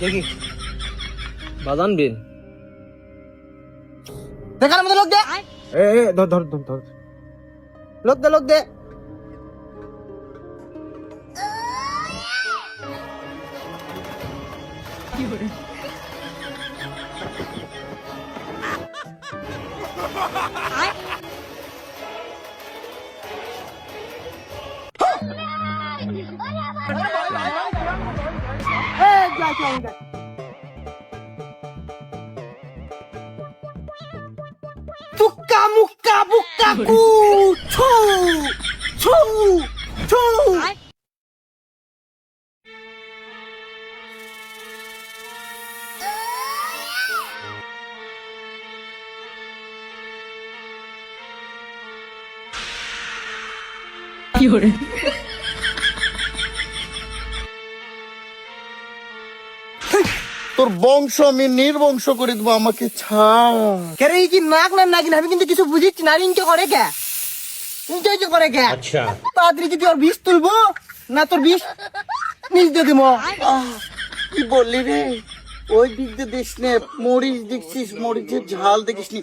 দেখি। বাজান বিন দেখার মধ্যে লোক দে। এ এ ধর ধর ধর ধর। লোক দে লোক দে। 가져온다. 뚜까 무까 무까꾸 초우 초우 초우 요래. তোর বংশ আমি নির্বংশ করে দেবো আমাকে ছাড়। কেরে এই কি নাক না নাকি আমি কিন্তু কিছু বুঝিচ্ছি না। ইনকে করে কে? ইনকে ইনকে করে কে? আচ্ছা। তাড়াতাড়ি যদি ওর বিষ তুলবো না তোর বিষ নিজ দিয়ে দিব। কি বললি রে? ওই দিক দিয়ে দিস নে মরিচ দেখছিস মরিচের ঝাল দেখিস নি।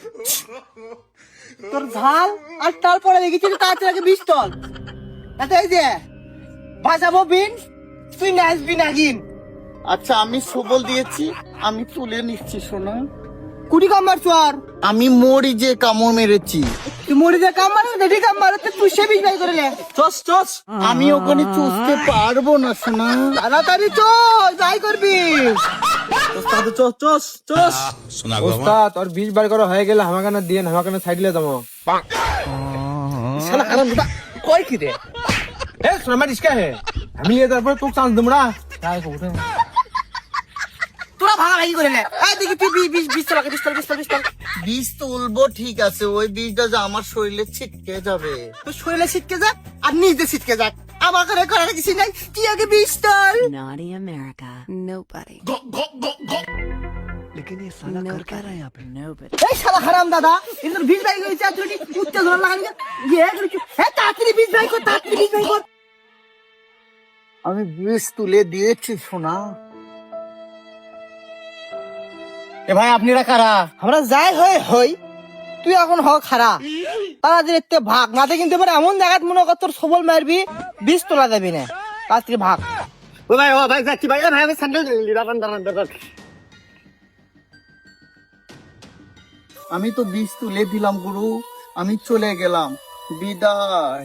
তোর ঝাল? আর তারপরে দেখেছি তাড়াতাড়ি আগে বিষ তল। এত এই যে বাজাবো বিন তুই নাচবি নাগিন। আচ্ছা আমি সবল দিয়েছি আমি তুলে নিচ্ছি শোনা। কুড়ি কামার চোয়ার আমি মরি যে কামড় মেরেছি। তুই মরে যা কামার দেখি কামার তুই সে বাই করে লে চস চস আমি ওখানে চুষতে পারব না শোনা। তাড়াতাড়ি চল যাই করবি। ওস্তাদ চস চস চস। ওস্তাদ আর বিশ বার করা হয়ে গেলে আমাকে না দিয়ে আমাকে না শালা কারণ বুটা কই কি রে? এ সোনা মারিস কে হে? আমি এ তারপর তোকে চান্স দেবো না। তাই কবুতে তোরা ভাগা ভাগি করে লে এই দেখি তুই বিষ বিষ বিষ চালাকে বিষ চাল বিষ চাল বিষ তুলবো ঠিক আছে। ওই বীজটা যে আমার শরীরে ছিটকে যাবে। তোর শরীরে ছিটকে যাক আর নিজে ছিটকে যাক। আমার করে করার কিছু নাই তুই আগে বিষ চল Naughty America. Nobody. Nobody. এই শালা হারাম দাদা এদের বিষ বাই করেছে আর তুই উত্তেজনা লাগানি ইয়ে করেছিস হ্যাঁ তাড়াতাড়ি বিষ বাই কর তাড়াতাড়ি বিষ বাই কর। আমি বীজ তুলে দিয়েছি শোনা এ ভাই আপনিরা কারা? আমরা যাই হই হই। তুই এখন হ খারা। তাড়াতাড়ি এতে ভাগ। না কিন্তু এবার এমন জায়গাত মনে কর তোর সবল মারবি বিষ তোলা যাবি না। তাড়াতাড়ি ভাগ। ও ভাই ও ভাই যাচ্ছি ভাই। ভাই আমি স্যান্ডেল দাঁড়ান দাঁড়ান দাঁড়ান। আমি তো বীজ তুলে দিলাম গুরু। আমি চলে গেলাম। বিদায়।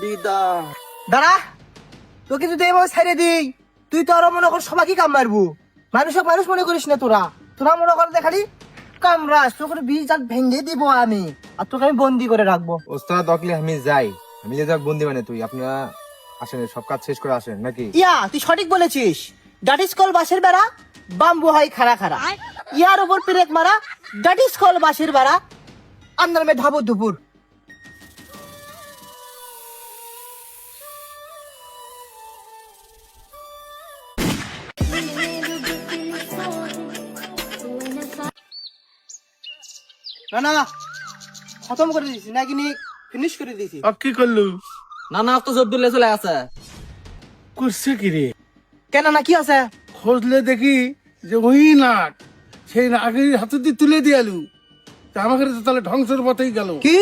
বিদায়। দাঁড়া। তোকে যদি এভাবে ছেড়ে দিই তুই তো আরও মনে কর সবাইকে কাম মারবো মানুষক মানুষ মনে করিস না তোরা। তোরা মনে কর দেখালি কামরা তোকে বীজ জাত ভেঙে দিব আমি। আর তোকে আমি বন্দি করে রাখব। ওস্তাদ অকলে আমি যাই। আমি যে যাক বন্দি মানে তুই আপনারা আসেন সব কাজ শেষ করে আসেন নাকি? ইয়া তুই সঠিক বলেছিস। ডাট ইজ কল বাঁশের বেড়া বাম্বু হয় খাড়া খাড়া। ইয়ার উপর পেরেক মারা ডাট ইজ কল বাসের বেড়া। আন্দার মে ধাবো দুপুর। না না খতম করে দিয়েছি নাকি নি ফিনিশ করে দিয়েছি? আর কি করলু? না না তো জব্দুল চলে আছে করছে কি রে? কেন না কি আছে? খোঁজলে দেখি যে ওই নাক সেই নাকের হাতে দিয়ে তুলে দিয়ে আলু তা আমাকে তাহলে ধ্বংসের পথেই গেল। কি?